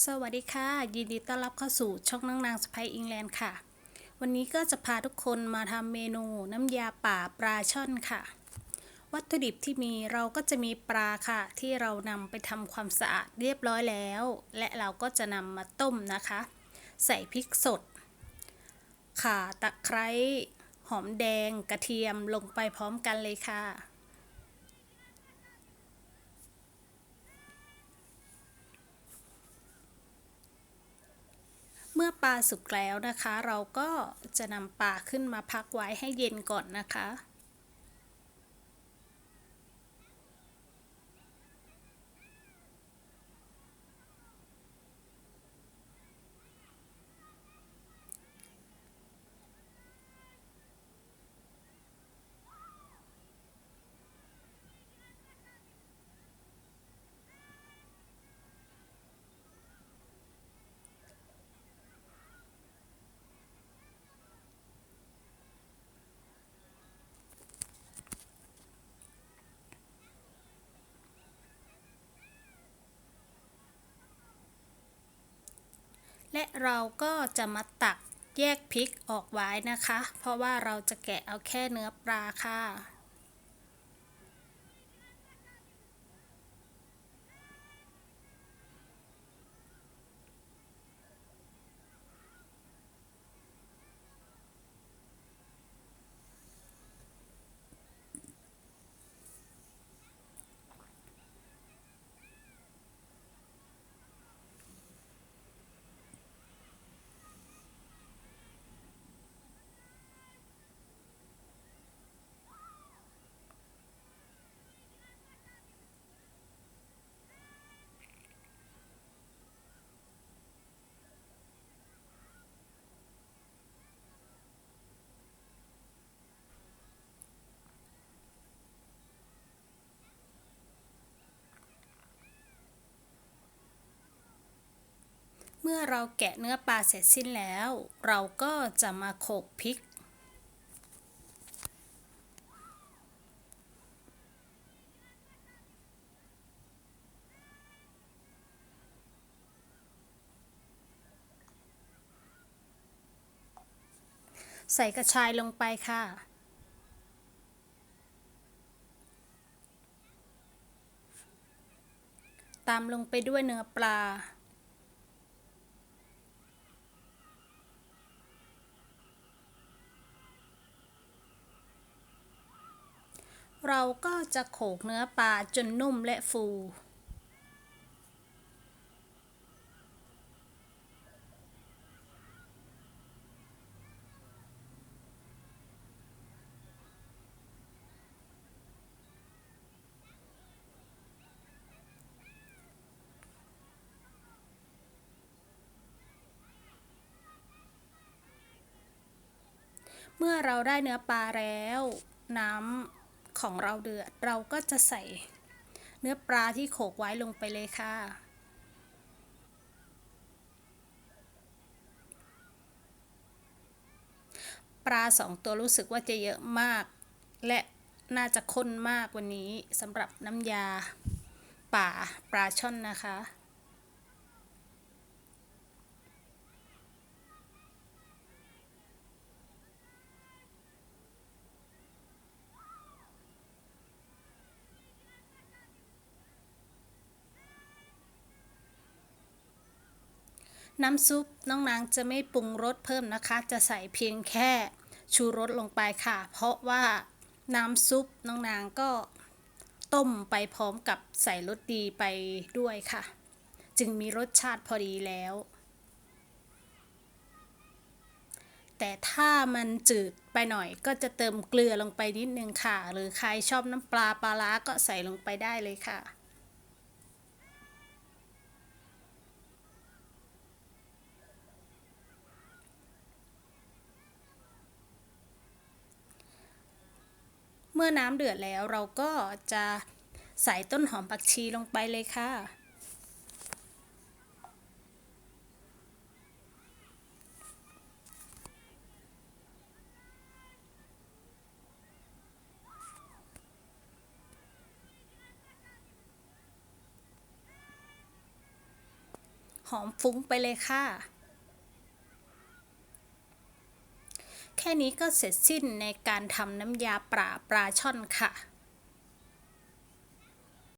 สวัสดีค่ะ ยินดีต้อนรับเข้าสู่ช่องนางนางสไปอิงแลนด์ค่ะ วันนี้ก็จะพาทุกคนมาทำเมนูน้ำยาป่าปลาช่อนค่ะ วัตถุดิบที่มีเราก็จะมีปลาค่ะ ที่เรานำไปทำความสะอาดเรียบร้อยแล้ว และเราก็จะนำมาต้มนะคะ ใส่พริกสด ข่าตะไคร้หอมแดงกระเทียมลงไปพร้อมกันเลยค่ะ เมื่อปลาสุกแล้วนะคะ เราก็จะนำปลาขึ้นมาพักไว้ให้เย็นก่อนนะคะ และเราก็จะมาตักแยกพริกออกไว้นะคะ เพราะว่าเราจะแกะเอาแค่เนื้อปลาค่ะ มื่อเราแกะเนื้อปลาเสร็จสิ้นแล้ว เราก็จะมาโขลกพริก ใส่กระชายลงไปค่ะตามลงไปด้วยเนื้อปลา เราก็จะโขลกเนื้อปลาจนนุ่มและฟู เมื่อเราได้เนื้อปลาแล้วน้ำ ของเราเดือด เราก็จะใส่เนื้อปลาที่โขกไว้ลงไปเลยค่ะ ปลาสองตัวรู้สึกว่าจะเยอะมาก และน่าจะข้นมากวันนี้สำหรับน้ำยาป่าปลาช่อนนะคะ น้ำซุปน้องนางจะไม่ปรุงรสเพิ่มนะคะ จะใส่เพียงแค่ชูรสลงไปค่ะ เพราะว่าน้ำซุปน้องนางก็ต้มไปพร้อมกับใส่รสดีไปด้วยค่ะ จึงมีรสชาติพอดีแล้ว แต่ถ้ามันจืดไปหน่อยก็จะเติมเกลือลงไปนิดนึงค่ะ หรือใครชอบน้ำปลาปลาร้าก็ใส่ลงไปได้เลยค่ะ มื่อน้ำเดือดแล้วเราก็จะใส่ต้นหอมผักชีลงไปเลยค่ะ หอมฟุ้งไปเลยค่ะ แค่นี้ก็เสร็จสิ้นในการทำน้ำยาปลาปลาช่อนค่ะ